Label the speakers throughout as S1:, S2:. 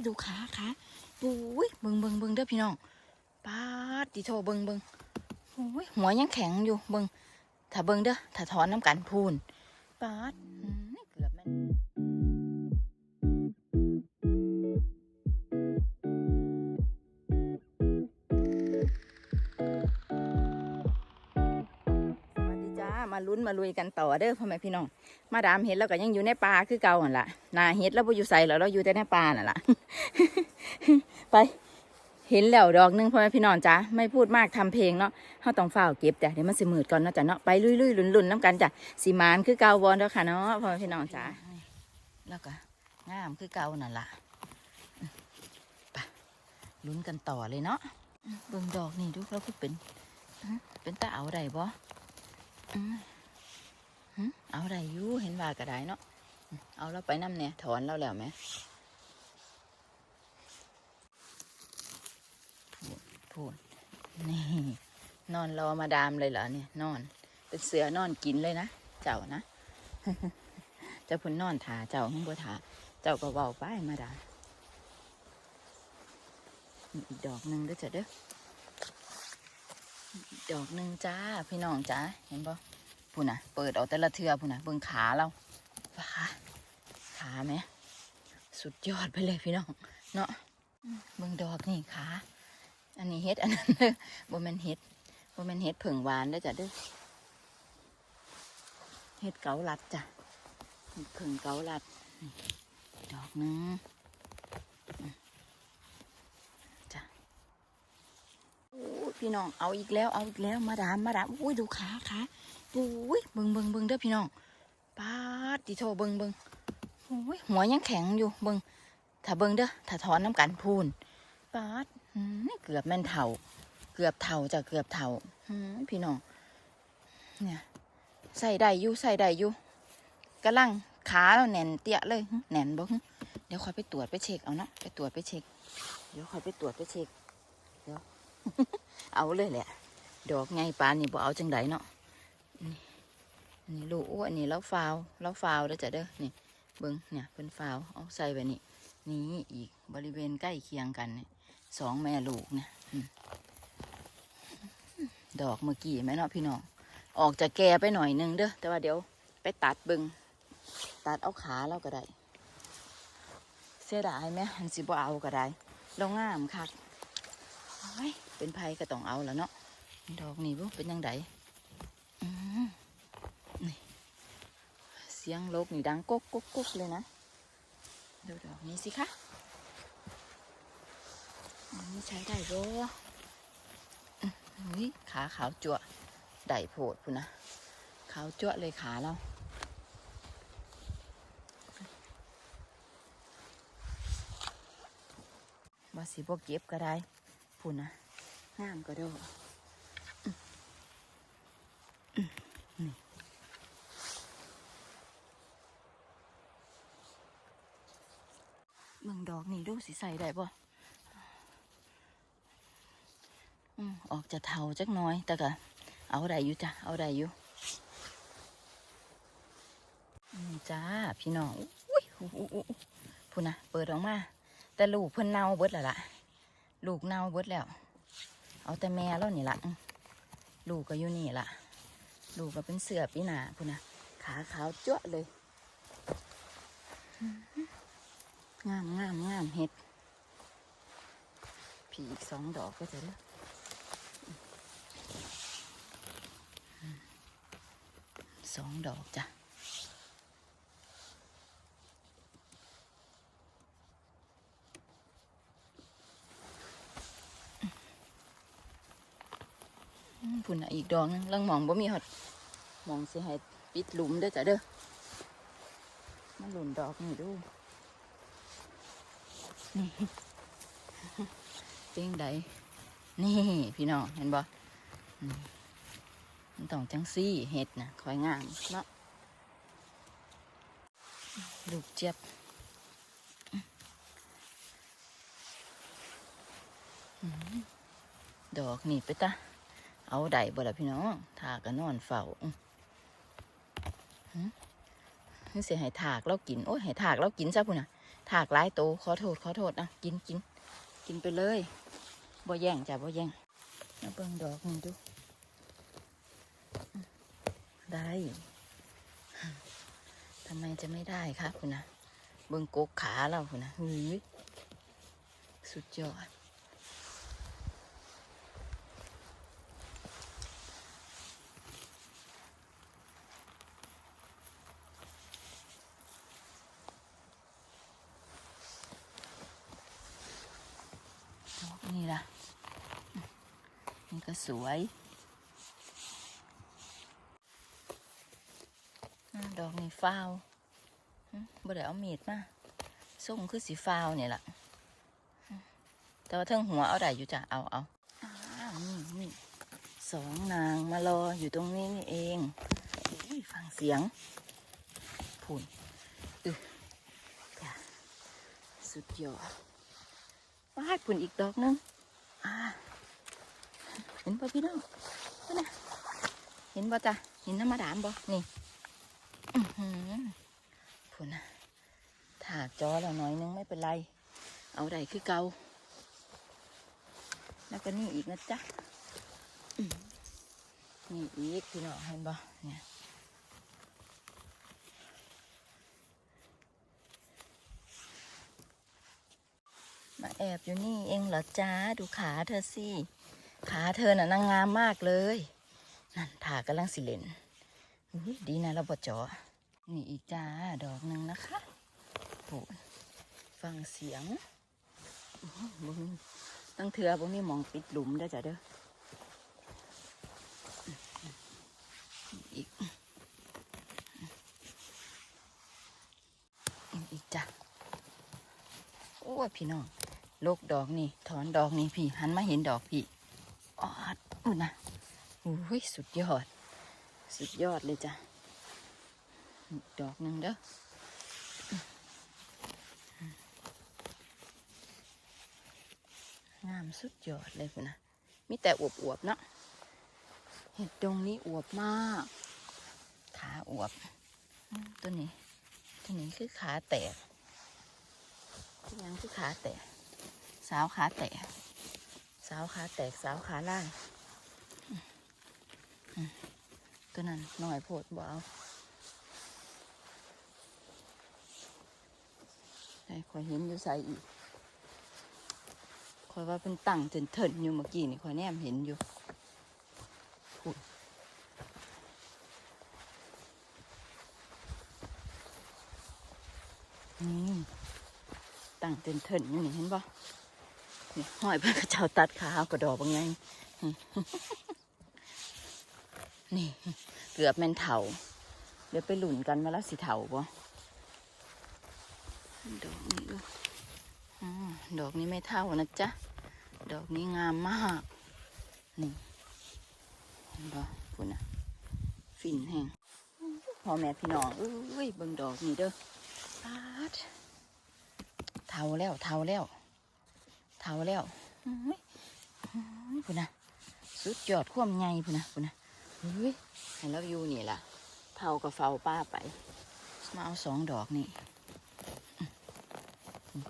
S1: ยดูขาขาปุ้ยเบิงเบิงเบิงเด้อพี่น้องป้าดดิโทเบิงเบิงโอ้ยหัวยังแข็งอยู่เบิงถ้าเบิงเด้อถ้าถอนน้ำกันพูนป้าด มาลุยกันต่อเด้อพ่อแม่พี่น้อง มาดามเห็ดแล้วก็ยังอยู่ในป่าคือเก่าหั่นล่ะนาเห็ดแล้วบ่อยู่ใส่แล้วเราอยู่แต่ในป่าน่ะล่ะ ไป เห็นแล้วดอกหนึงพ่อแม่พี่น้องจ้าไม่พูดมากทำเพลงเนาะเฮาต้องเฝ้าวเก็บจ้ะเดี๋ยวมันสิมืดก่อนเนาะจ้ะเนาะไปลุยๆลุ่นๆน้ำกันจ้ะสิมานคือเก่าบอลเด้อค่ะเนาะพ่อแม่พี่น้องจ้าแล้วก็งามคือเก่านั่นล่ะไปลุ้นกันต่อเลยเนาะเบิ่งดอกนี่ดูแล้วคือเป็น เป็นตาเอาได้บ่อืม เอาได้ยู่เห็นว่าก็ได้เนาะเอาเราไปน้ำเนี่ยถอนเราแล้วไหมพูดพูดนี่นอนรอมาดามเลยเหรอเนี่ยนอน เป็นเสือนอนกินเลยนะเจ้านะจ้าพุ่นนอนถาเจ้าห้องบัวถาเจ้าก็เบาไปมาดามอีกดอกหนึ่งเด้อจ้ะเด้อดอกหนึ่งจ้าพี่น้องจ้าเห็นปะ พูน่ะ เปิดออกแต่ละเทือพูน่ะเบิ่งขาเราว้าขาไหมสุดยอดไปเลยพี่น้องเนาะเบิ่งดอกนี่ขาอันนี้เฮ็ดอันนั้นเด้อบ่แม่นเฮ็ดบ่แม่นเฮ็ดเผิงหวานเด้จ้ะเด้อเฮ็ดเกาลัดจ้ะเฮ็ดเผิงเกาลัดดอกนึงจ้ะโอ้พี่น้องเอาอีกแล้วเอาอีกแล้วมาดามมาดามอุ้ยดูขาขา ปุ้ยเบิงเบิงเบิงเด้อพี่น้องป้าดิโทเบิงเบิงโอ้ยหัวยังแข็งอยู่เบิงถ้าเบิงเด้อถ้าถอนน้ำกันพูนป้าดหืมเกือบแม่นเท่าเกือบเท่าจะเกือบเท่าพี่น้องเนี่ยใส่ได้อยู่ใส่ได้อยู่กำลังขาเราแน่นเตี้ยเลยหึแน่นบ่เดี๋ยวคอยไปตรวจไปเช็คเอาเนาะไปตรวจไปเช็ค เดี๋ยวคอยไปตรวจไปเช็คเดี๋ยวเอาเลยแหละ ดอกไงปานนี่บ่เอาจังไดเนาะ อันนี้ลูกอ้วนนี่แล้วฟาวแล้วฟาวแล้วจ้ะเด้อนี่เบิ้งเนี่ยเป็นฟาวเอาใส่ไปนี่นี่อีกบริเวณใกล้เคียงกันนี่สองแม่ลูกเนี่ยดอกเมื่อกี้ไหมเนาะพี่น้องออกจะแก่ไปหน่อยนึงเด้อแต่ว่าเดี๋ยวไปตัดเบิงตัดเอาขาเราก็ได้เสียดายไหมหันสิบ่เอาก็ได้เรางามคักเป็นไผก็ต้องเอาแล้วเนาะดอกนี่บุเป็นยังไง เสียงลกนี่ดังก๊กก๊กก๊กเลยนะ ดูดอกนี้สิคะอันนี้ใช้ได้บ่อืมอุ้ยขาขาวจั่วได้โพดพุ่นนะ ขาวจั่วเลยขาเราบ่สิบ่เก็บก็ได้พุ่นนะงามก็ดอกอื้ออื้อนี่เมืองดอกนี่ดู สิใส่ได้บ่อออกจะเทาจักน้อย แต่ก็เอาได้อยู่จ้ะ เอาได้อยู่จ้า พี่น้องอุ้ยอู้นะเปิดออกมา แต่ลูกเพิ่นเน่าเบิดแล้วล่ะ ลูกเน่าเบิดแล้ว เอาแต่แม่แล้วนี่ละลูกก็อยู่นี่ละลูกก็เป็นเสือปีหนาพุ่นะขาขาวจ้วเลย งามงามงามเห็ด ผีอีกสองดอกก็จะได้อสองดอกจ้ะพุ่นน่ะอีกดอกนึงลังมองบ่มีหอดมองสิให้ปิดหลุมเด้อจ้ะเด้อมาหลุนดอกนี่ดู นี่เป็นไดนี่พี่น้องเห็นบ่นี่มันต้องจังซี่เห็ดนะคอยงามเนาะลูกเจี๊ยบดอกนี่ไปตาเอาได้บ่ละพี่น้องถากก็นอนเฝ้าอื้อหือนี่สิให้ถากเรากิน โอ้ยให้ถากเรากินซะพุ่นน่ะ ถากหลายโตขอโทษขอโทษนะกินกินกินไปเลยบ่แย่งจ้ะบ่แย่งมาเบิ่งดอกนี่ดู ได้ทำไมจะไม่ได้คะคุณนะเบิ่งกกขาเราคุณนะหืยสุดยอดอกนี่ล่ะ นี่ก็ สวยดอกนี่ฟาวบ่ได้เอามีดมาส่งคือสีฟาวเนี่ยล่ะ แต่ว่าเทิงหัวเอาได้อยู่จ้ะ เอาเอานี่นี่สองนางมารออยู่ตรงนี้นี่เองฟังเสียงผุนอึสุดยอดว้ายปุ่นอีกดอกนึงอ่า ห็นป่ะพี่น้องนะเห็นป่ะจ้ะเห็นน้ำมาดามป่นี่อื้อหือพุ่นะถากจอแล้วหน่อยนึงไม่เป็นไร เอาได้คือเกาแล้วก็นี่อีกนะจ๊ะนี่อีกพี่น้องเห็นป่ะเนี่ยมาแอบอยู่นี่เองเหรอจ้าดูขาเธอสิ ขาเธอน่ะนางงามมากเลย นั่นถากำลังสิเลนดีนะเราบอจอนี่อีกจ้าดอกหนึ่งนะคะโหฟังเสียงอื้อหือบ่มีตั้งเถือบ่มีหมองปิดหลุมได้จ้ะเด้ออีกอีกจ้ะโอ้พี่น้องโลกดอกนี่ ถอนดอกนี่พี่ หันมาเห็นดอกพี่ นนะโอ้ยสุดยอด สุดยอดเลยจ้ะดอกหนึ่งเด้องามสุดยอดเลยคุณนะ มีแต่อวบๆเนาะ เห็ดดงนี้อวบมาก ขาอวบ ตัวนี้ ตัวนี้คือขาแตกยังคือขาแตก สาวขาแตก สาวขาแตก สาวขาล่าง ตัวนั้นหน่อยโพดบ่เอาใส่คอยเห็นอยู่ใส่อีกคอยว่าเป็นตั้งเถินเถินอยู่เมื่อกี้นี่คอยแนมเห็นอยู่พูดนี่ตั้งเต็นเถินอยู่นี่เห็นปะนี่หอยเพื่อกระเจ้าตัดขาเอากระดอกบางไง นี่ เกือบแม่นเถาเดี๋ยวไปหลุนกันมาแล้วสิเถาปะดอกนี้ดูอดอกนี้ไม่เท่านะจ๊ะ ดอกนี้งามมาก นี่เห็นปะคุณนะฝิ่นแห้งพ่อแม่พี่น้องเอ้ยเบิ่งดอกนี่เด้อปาดเทาแล้วเทาแล้วเทาแล้วพูดนะสุดยอดความใหญ่พูดนะพูดนะ เฮ้ยเห็นแล้วยูนี่ล่ะเทากับเฝ้าป้าไป มาเอาสองดอกนี่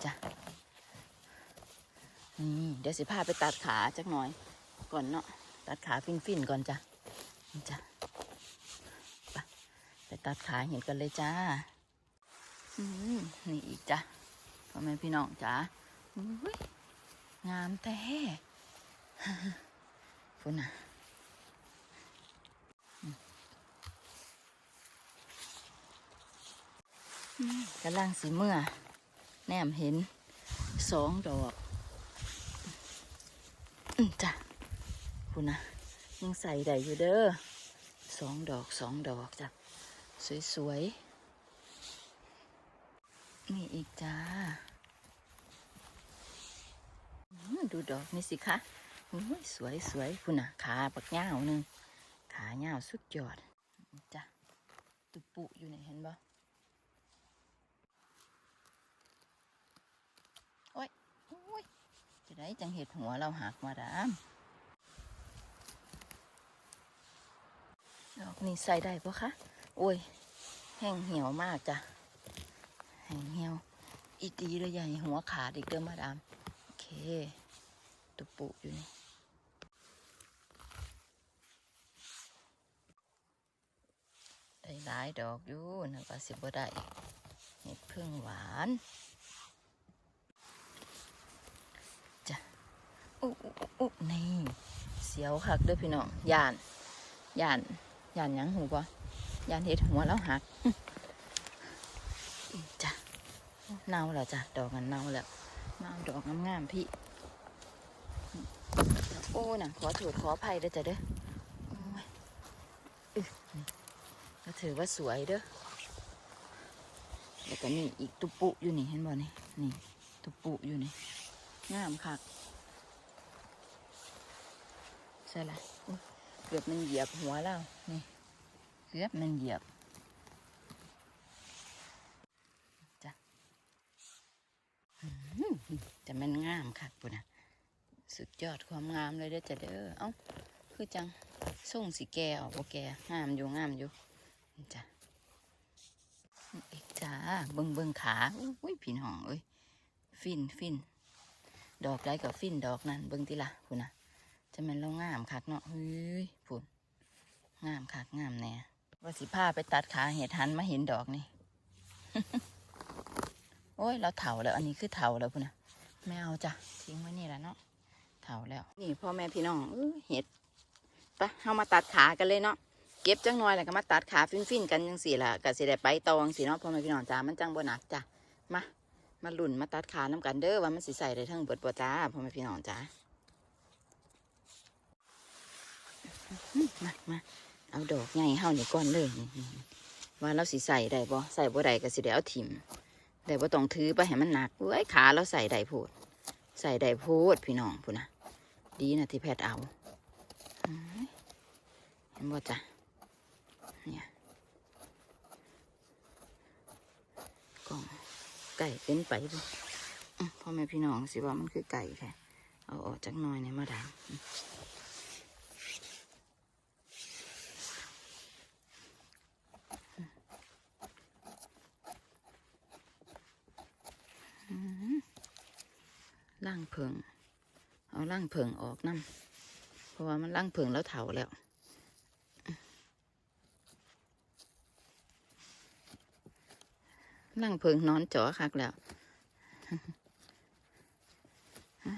S1: จ้ะนี่เดี๋ยวสิพาไปตัดขาจักหน่อย ก่อนเนาะตัดขาฟินฟินก่อนจ้ะจ้ะไปไปตัดขาเห็นกันเลยจ้าอืมนี่อีกจ้ะพ่อแม่พี่น้องจ๋าอุ้ยงามแท้ฝุ่นน่ะอืมอืม กำลังสีเมื่อ แนมเห็นสองดอกอจ้ะคุณนะยังใส่ได้อยู่เด้อสองดอกสองดอกจ้ะ สวยๆ นี่อีกจ้า ดูดอกนี่สิคะสวยสวยคุณนะขาปักเงาหนึ่งขาเงาสุดยอดจ้ะตุปุอยู่ไหนเห็นบ่โอ้ยโอ้ย จะ ได้จังเห็ดหัวเราหักมาดามดอกนี่ใส่ได้ปะคะโอ้ย แห้งเหี่ยวมากจ้ะ แห้งเหี่ยว อีตีเลยใหญ่หัวขาดอีกเด้อมาดาม โอเค ตุปุอยู่นี่ได้หลายดอกอยู่นะว่าสิบ่ได้เห็ดพึ่งหวานจ้ะ อุ๊อุ๊นี่เสียวคักเด้อพี่น้องย่านย่านย่านยังหูบ่ย่านเห็ดหัวแล้วหักจ้ะเน่าแล้วจ้ะดอกมันเน่าแล้วมาเอาดอกงามๆพี่ โอ้น่ะขอโทษขออภัยเด้อจ้ะเด้อก็ถือว่าสวยเด้อแล้วก็นี่อีกตุปุอยู่นี่เห็นบ่นี่นี่ตุปุอยู่นี่งามคัก ใช่ละเกือบมันเหยียบหัวแล้วนี่เกือบมันเหยียบจะมันงามค่ะปุ่นนะสุดยอดความงามเลยเด้อจ้ะเด้อเอ้าคือจังส่งสีแกออกบ่แกงามอยู่งามอยู่จ้ะนี่เอกจ้าเบิ่งเบิ่งขาอุ้ยพี่น้องเอ้ยฟินฟินดอกไรกับฟินดอกนั้นเบิ่งติละปุ่นนะ จะมันเรางามคักเนาะเฮ้ยปุ่นงามคักงามแน่ว่าสิพาไปตัดขาเห็ดหันมาเห็นดอกนี่ โอ้ย เราเถาแล้ว อันนี้คือเถาแล้วพุ่นนะไม่เอาจ้ะทิ้งไว้นี่แหละเนาะเถาแล้ว นี่พ่อแม่พี่น้องเออเห็ดไปะเอามาตัดขากันเลยเนาะเก็บจังหน่อยแล้วก็มาตัดขาฟินๆกันยังสี่ละก็สิได้ไปตองสิเนาะพ่อแม่พี่น้องจ้ามันจังบ่หนักจ้ะมามาหลุ่นมาตัดขาน้ำกันเด้อว่ามันสิใส่ได้ทั้งเบิดบ่จ้าพ่อแม่พี่น้องจ้า มามาเอาดอกใหญ่เฮานี่ก่อนเลยว่าเราสิใส่ได้บ่ใส่บ่ได้ก็สิได้เอาถิ่มแต่ว่ต้องถือไปให้มันหนักเว้ยขาเราใส่ได้โพดใส่ได้โพดพี่น้องพูดนะดีนะที่แพทย์เอาเห็นบ่จ้ะเนี่ยกล่องไก่เป็นไปบ่พ่อแม่พี่น้องสิว่ามันคือไก่แท้เอาออกจากหน้อยในอยมาดาม ล่างเพิงเอาล่างเพิงออกน้ำเพราะว่ามันล่างเพิงแล้วเถาแล้วล่างเพิงนอนจ่อคักแล้ว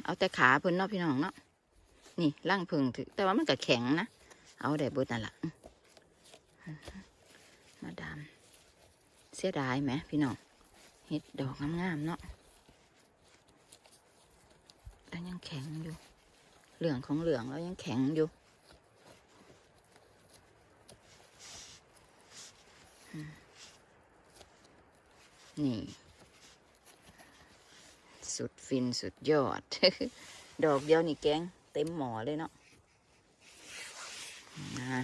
S1: เอาแต่ขาเพิ่นเนาะพี่น้องเนาะนี่ล่างเพิงถือแต่ว่ามันก็แข็งนะเอาได้เบิดนั่นละมาดามเสียดายไหมพี่น้องเห็ดดอกงามๆเนาะ ยังแข็งอยู่ เหลืองของเหลืองแล้วยังแข็งอยู่นี่ สุดฟินสุดยอด ดอกเดียวนี่แกงเต็มหมอเลยเนาะนะ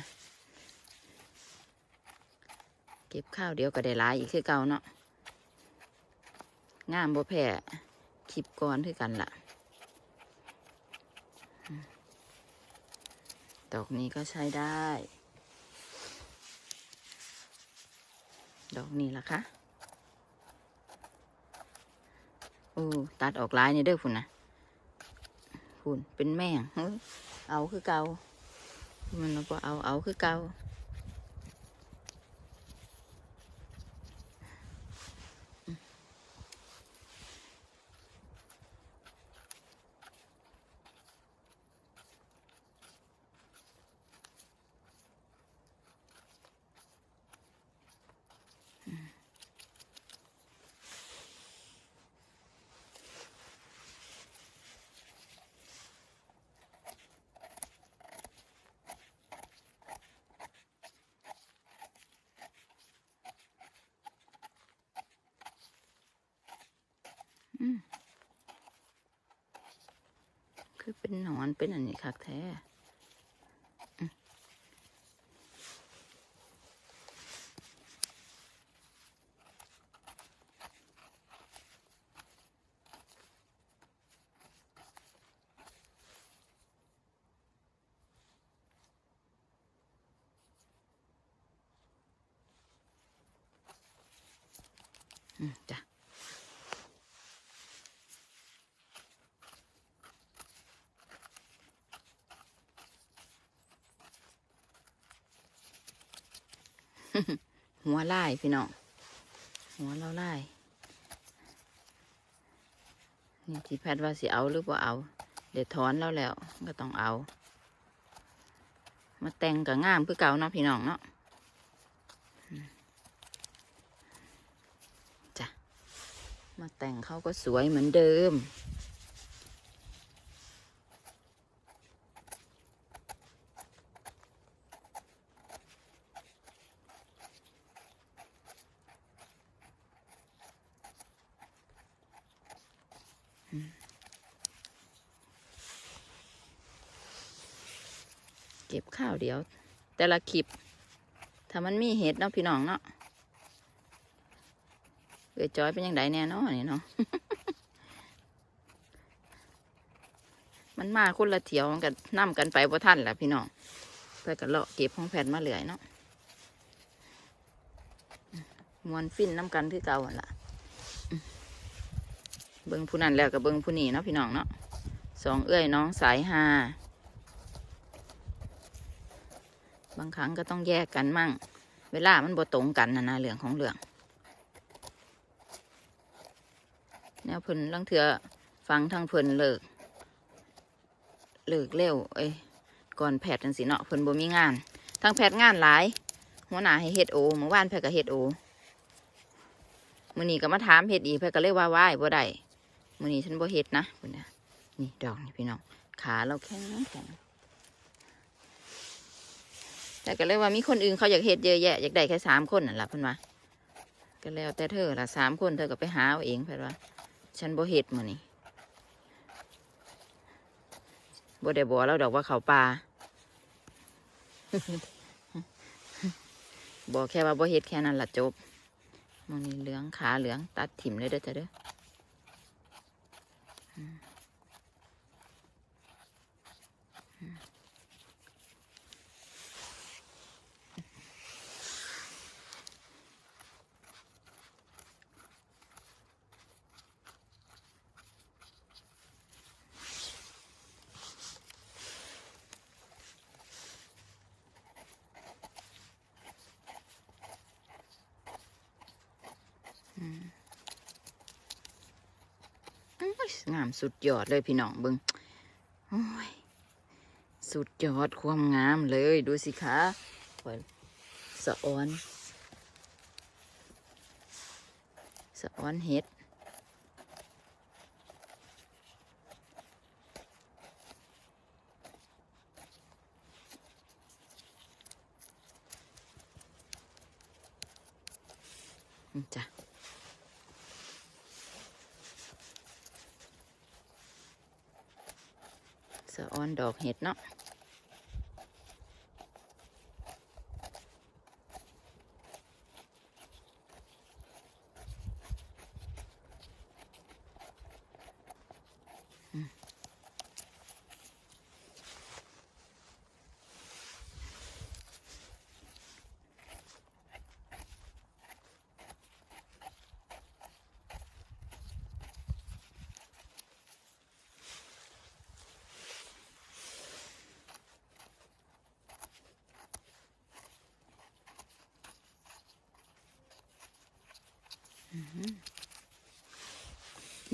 S1: เก็บข้าวเดียวก็ได้หลายอีกคือเก่าเนาะงามบ่แพ้คลิปก่อนคือกันล่ะ ดอกนี้ก็ใช้ได้ ดอกนี้ล่ะคะโอ้ตัดออกลายนี่เด้อคุณนะคุณเป็นแม่งเอาคือเกามันก็เอาเอาคือเกาอืม คือเป็นหนอนเป็นอันนี้คักแท้อืมอืมจ้ะ หัวลายพี่น้องหัวเราลายนี่ที่แพทย์ว่าสิเอาหรือว่าเอา เดี๋ยวถอนแล้วแล้วก็ต้องเอา มาแต่งกับงามคือเก่าเนาะพี่น้องเนาะจ้ะมาแต่งเขาก็สวยเหมือนเดิม เก็บข้าวเดียว แต่ละคลิป ถ้ามันมีเห็ดเนาะพี่น้องเนาะเออจอยเป็นยังไงแน่นอนนี่เนาะมันมาคนละเถียวมันก็นํกันไปบ่ทันแหละพี่น้องเพื่อกันเลาะเก็บของแผ่นมาเหลือยเนาะมวนฟินน้ำกันคือเก่าหั่นล่ะเบิ้งผู้นั้นแล้วกับเบิ้งผู้นี้เนาะพี่น้องเนาะสองเอื้อยน้องสายหา บางครั้งก็ต้องแยกกันมั่ง เวลามันบ่ตรงกันนะนะเรื่องของเรื่องแนวเพิ่นลังเถือฟังทางเพิ่นเลิก เลิกเร็ว เอ้ยก่อนแพทย์จังสิเนาะเพิ่นบ่มีงาน ทางแพทย์งานหลายหัวหน้าให้เฮ็ดโอเมื่อวานแพทย์ก็เฮ็ดโอมื้อนี้ก็มาถามเฮ็ดอีกแพทย์ก็เลยว่าว่ายบ่ได้มื้อนี้ฉันบ่เฮ็ดนะเพิ่นน่ะนี่ดอกนี่พี่น้องขาเราแข็งแข็ง แต่ก็เลยว่ามีคนอื่นเขาอยากเฮ็ดเยอะแยะอยากได้แค่สามคนนั่นแหละเพิ่อนว่าก็แล้วแต่เธอละสามคนเธอก็ไปหาเอาเองเพิ่อนว่า ฉันบ่เฮ็ดมื้อนี้บ่ได้บอกแล้วดอกว่าเขาปลาบอกแค่ว่าบ่เฮ็ดแค่นั้นละจบมันนี่เหลืองขาเหลืองตัดถิ่มเลยเด้อจ้ะเด้อ งามสุดยอดเลยพี่น้องเบิงโอ้ยสุดยอดความงามเลยดูสิคะสะออน สะออนเห็ดจ้ะ สะออนดอกเห็ดเนาะ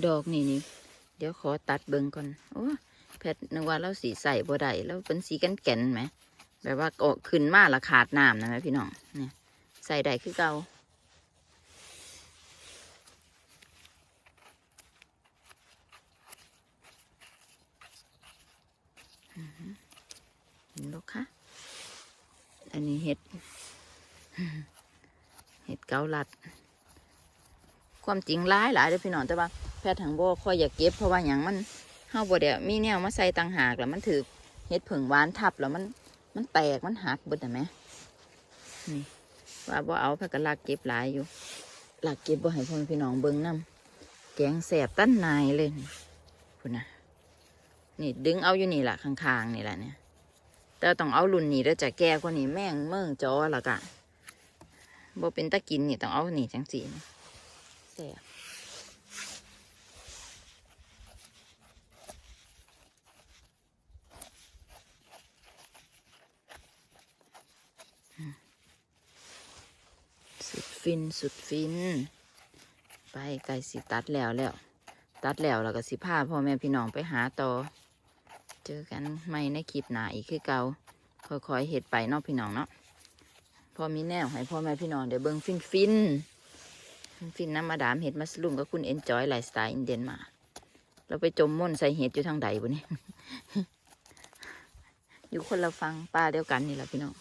S1: ดอกนี่นี่เดี๋ยวขอตัดเบิ่งก่อนโอ้แพทนึกว่าเราสีใส่บ่ได้แล้วเป็นสีกันแก่นไหมแบบว่าออกขึ้นมาละขาดน้ำนะแม่พี่น้องเนี่ยใส่ได้คือเก่าอือหือเห็นบ่คะอันนี้เห็ด เห็ดเกาลัด ความจริงร้ายหลายเลยพี่น้องแต่ว่า พทย์ถังบ่ค่อยอยากเก็บเพราะว่าอย่างมันเฮาบ่ได้มีแนวมาใส่ต่างหากแล้วมันถือเห็ดผึ่งหวานทับแล้วมันมันแตกมันหักเบิดน่ะแหมนี่ว่าบ่เอาแพทย์ก็ลากเก็บหลายอยู่ลากเก็บบ่ให้พ่อพี่น้องเบิ่งนํแกงแสบตั้นนายเลยนี่พุ่นน่ะนี่ดึงเอาอยู่นี่ล่ะข้างๆนี่แหละเนี่ย แต่ต้องเอารุ่นนี้แล้วจะแก่กว่านี้แม่งเมืองจอและกะบ่เป็นตะกินนี่ต้องเอานี่จังสีแซ่บ ฟินสุดฟิน ไปไก่สิตัดแล้วแล้ว ตัดแล้วแล้วก็สิพาพ่อแม่พี่น้องไปหาต่อ เจอกันใหม่ในคลิปหนาอีกคือเก่าค่อยๆเห็ดไปนาะพี่น้องเนาะพอมีแนวให้พ่อแม่พี่น้องเดี๋ยวเบิ่งฟินฟินฟินฟินน้ำมาดามเห็ดมัสลุมกับคุณเอนจอยไลฟ์สไตล์อินเดียนมาเราไปจมม่นใส่เห็ดอยู่ทางใดบุนี่อยู่คนละฟังป้าเดียวกันนี่แหละพี่น้อง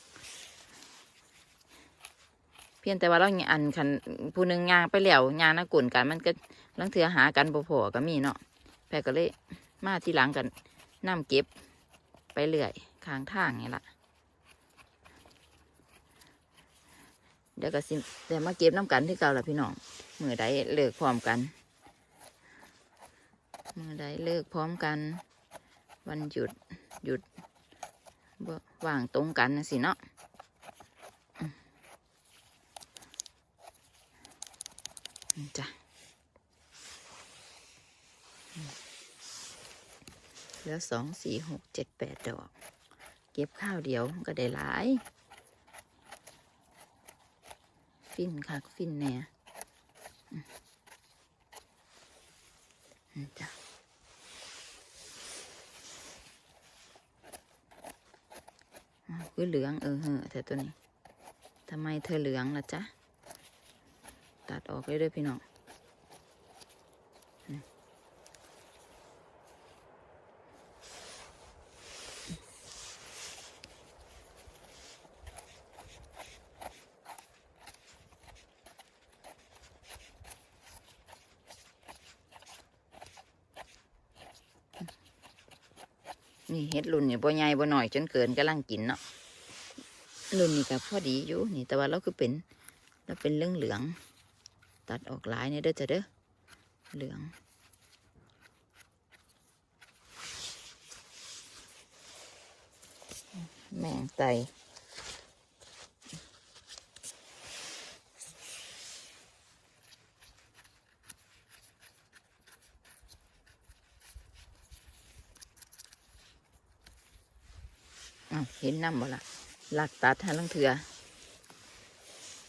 S1: เพียงแต่ว่าเราอันคันผู้หนึ่งยางไปแล้วยางนักกุ่นกัน มันก็ลังเถือหากันพอก็มีเนาะแพรก็เลยมาทีหลังกันน้ำเก็บไปเรื่อยข้างทางนี่ละเดี๋ยวก็สิเดี๋ยวมาเก็บน้ำกันที่เก่าละพี่น้องมือใดเลิกพร้อมกัน มือใดเลิกพร้อมกัน วันหยุดหยุดว่างตรงกันสิเนาะ จ้ะอืมเหลือสองสี่หกเจ็ดแปดดอก เก็บข้าวเดียวก็ได้หลาย ฟินคักฟินแน่จ้ะคือเหลืองเออเหอแต่ตัวนี้ทำไมเธอเหลืองล่ะจ๊ะ ตัดออกเลยด้วยพี่น้องนี่นี่เฮ็ดรุ่นนี่บ่ใหญ่บ่หน่อยจนเกินกำลังกินเนาะรุ่นนี่ก็พอดีอยู่นี่แต่ว่าเราคือเป็นเราเป็นเรื่องเหลือง ตัดออกหลายเนี่ยเด้อจ้ะเด้อเหลือง แมงไตเห็นน้ำบ่ละหลักตัดหาลังเถือ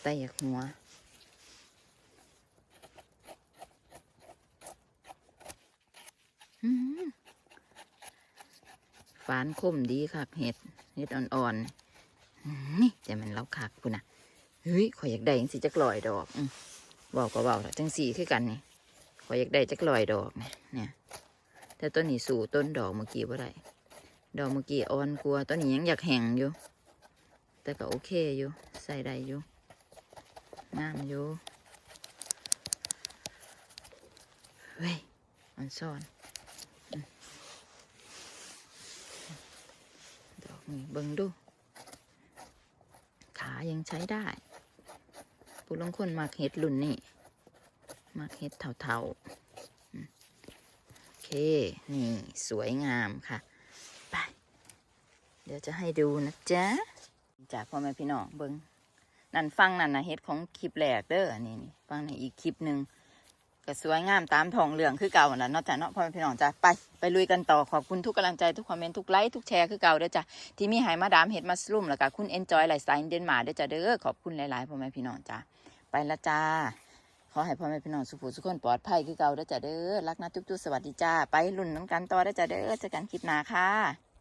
S1: ไตอยากหัว อืม ฝานคมดีคักเห็ดเห็ดอ่อนๆนี่แต่มันเล้าคักคุณนะเฮ้ยขอยอยากได้จังสีจักลอยดอกอบอกก็บอกจังสีคือกันนี่ขอยอยากได้จักลอยดอกเนี่ยเนี่ยแต่ต้นนี้สู่ต้นดอกเมื่อกี้ว่าไรดอกเมื่อกี้อ่อนกลัวาต้นนี้ยังอยากแห้งอยู่ แต่ก็โอเคอยู่ใส่ได้อยู่งามอยู่เฮ้ยมันซ่อน ดอก นี่เบิ่งดู ขายังใช้ได้ผู้ลงคนมักเห็ดรุ่นนี่มักเห็ดเทาๆโอเค นี่สวยงามค่ะ ไป เดี๋ยวจะให้ดูนะจ๊ะจากพ่อแม่พี่น้องเบิ่งนั่นฟังนั่นนะเห็ดของคลิปแรกเด้อนี่นี่ฟังในอีกคลิปหนึ่ง ก็สวยงามตามทองเหลืองคือเก่าแล้วเนาะจ้ะเนาะพ่อแม่พี่น้องจ้ะไปไปลุยกันต่อขอบคุณทุกกำลังใจทุกคอมเมนต์ทุกไลค์ทุกแชร์คือเก่าเด้อจ้ะที่มีหายมาดามเห็ดมาสลุ่มแล้วก็คุณเอนจอยไลฟ์สไตล์เดนมาร์เด้อจ้ะเด้อขอบคุณหลายๆพ่อแม่พี่น้องจ้ะไปละจ้าขอให้พ่อแม่พี่น้องสุขสุขคนปลอดภัยคือเก่าเด้อจ้ะเด้อรักนะจุ๊บๆสวัสดีจ้าไปรุ่นน้ำกันต่อเด้อจ้ะเด้อเจอกันคลิปหน้าค่ะ